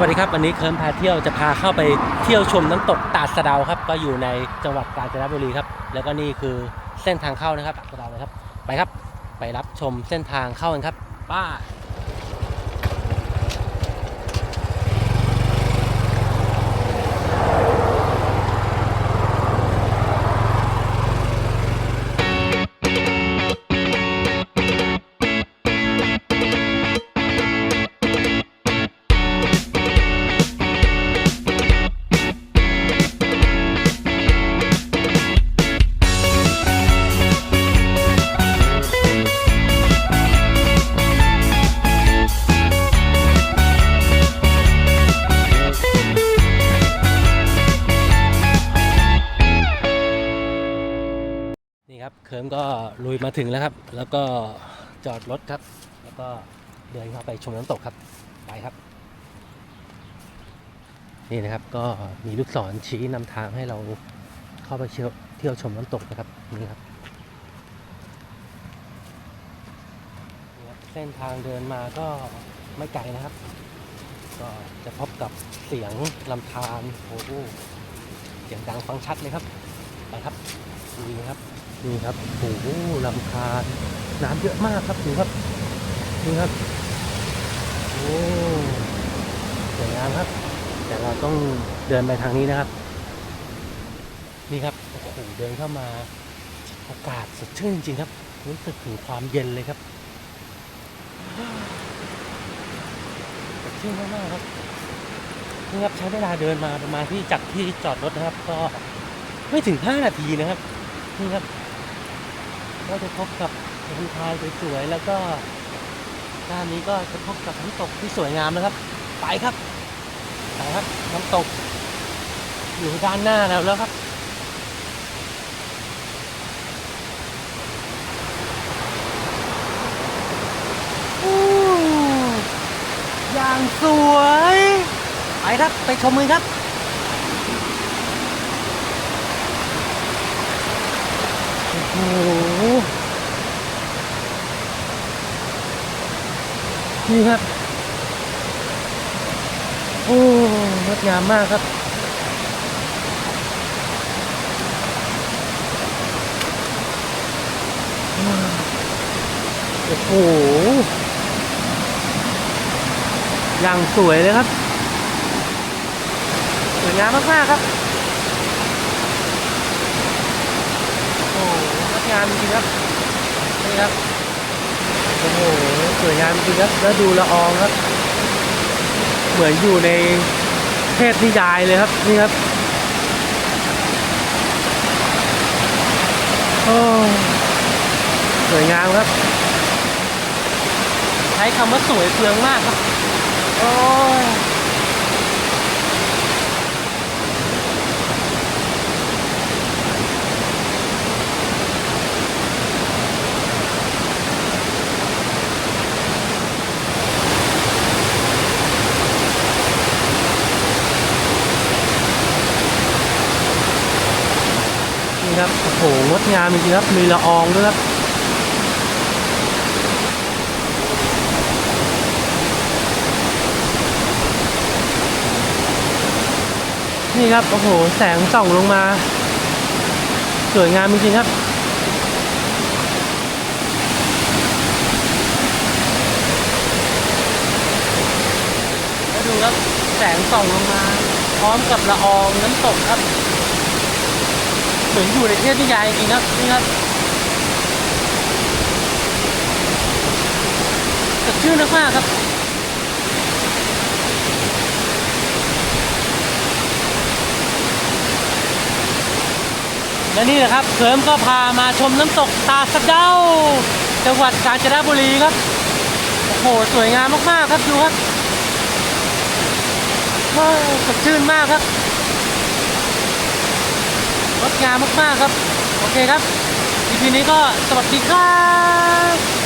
วัสดีครับวันนี้เคิร์มพาเที่ยวจะพาเข้าไปเที่ยวชมน้ำตกตาดสะเดาครับ ก็อยู่ในจังหวัดกาญจนบุรีครับ แล้วก็นี่คือเส้นทางเข้านะครับตาดสะเดาเลยครับ ไปครับ ไปรับชมเส้นทางเข้ากันครับป้า เคิร์มก็ลุยมาถึงแล้วครับ แล้วก็จอดรถครับ แล้วก็เดินเข้าไปชมน้ำตกครับ ไปครับ นี่นะครับก็มีลูกศรชี้นำทางให้เราเข้าไปเที่ยวเที่ยวชมน้ำตกนะครับนี่ครับนี่ครับเส้นทางเดินมาก็ไม่ไกลนะครับ ก็จะพบกับเสียงลำธารโอ้โหเสียงดังฟังชัดเลยครับ ไปครับดูนะครับ นี่ครับโอ้โหลำธาน้ำเยอะมากครับดูครับนี่ครับโอ้สวยงามครับ แต่เราต้องเดินไปทางนี้นะครับ นี่ครับโอ้โหเดินเข้ามาอากาศสดชื่นจริงๆครับรู้สึกถึงความเย็นเลยครับสดชื่นมากๆครับนี่ครับใช้เวลาเดินมาประมาณที่จากที่จอดรถนะครับ ก็ไม่ถึง 5 นาทีนะครับนี่ครับ ก็จะพบกับลำธารสวยๆแล้วก็ด้านนี้ก็จะพบกับน้ำตกที่สวยงามนะครับ ไปครับไปครับน้ำตก อยู่ด้านหน้าแล้วแล้วครับอู้อย่างสวย ไปครับ ไปชมมือครับโอ้โห นี่ครับ โอ้งดงามมากครับ โอ้โหอย่างสวยเลยครับ สวยงามมากๆครับ โอ้งดงามจริงครับ นี่ครับ โอ้โห วยงามจริงครับแล้วดูละอองครับ เหมือนอยู่ในเทพนิยายเลยครับนี่ครับโอ้สวยงามครับ ใช้คำว่าสวยเฟืองมากครับ ครับโอ้โหงดงามจริงๆครับมีละอองด้วยครับนี่ครับโอ้โหแสงส่องลงมา สวยงามจริงๆครับแล้วดูครับแสงส่องลงมา พร้อมกับละอองน้ำตกครับ เหมือนอยู่ในเทพนิยายจริงๆครับนี่ครับสดชื่นมากๆครับและนี่แหละครับเขิมก็พามาชมน้ำตกตาสะเดาจังหวัดกาญจนบุรีครับ โอ้โห สวยงามมาก ๆ ครับ ดูครับสดชื่นมากครับ ดงามมากๆครับ โอเคครับทีนี้ก็สวัสดีครับ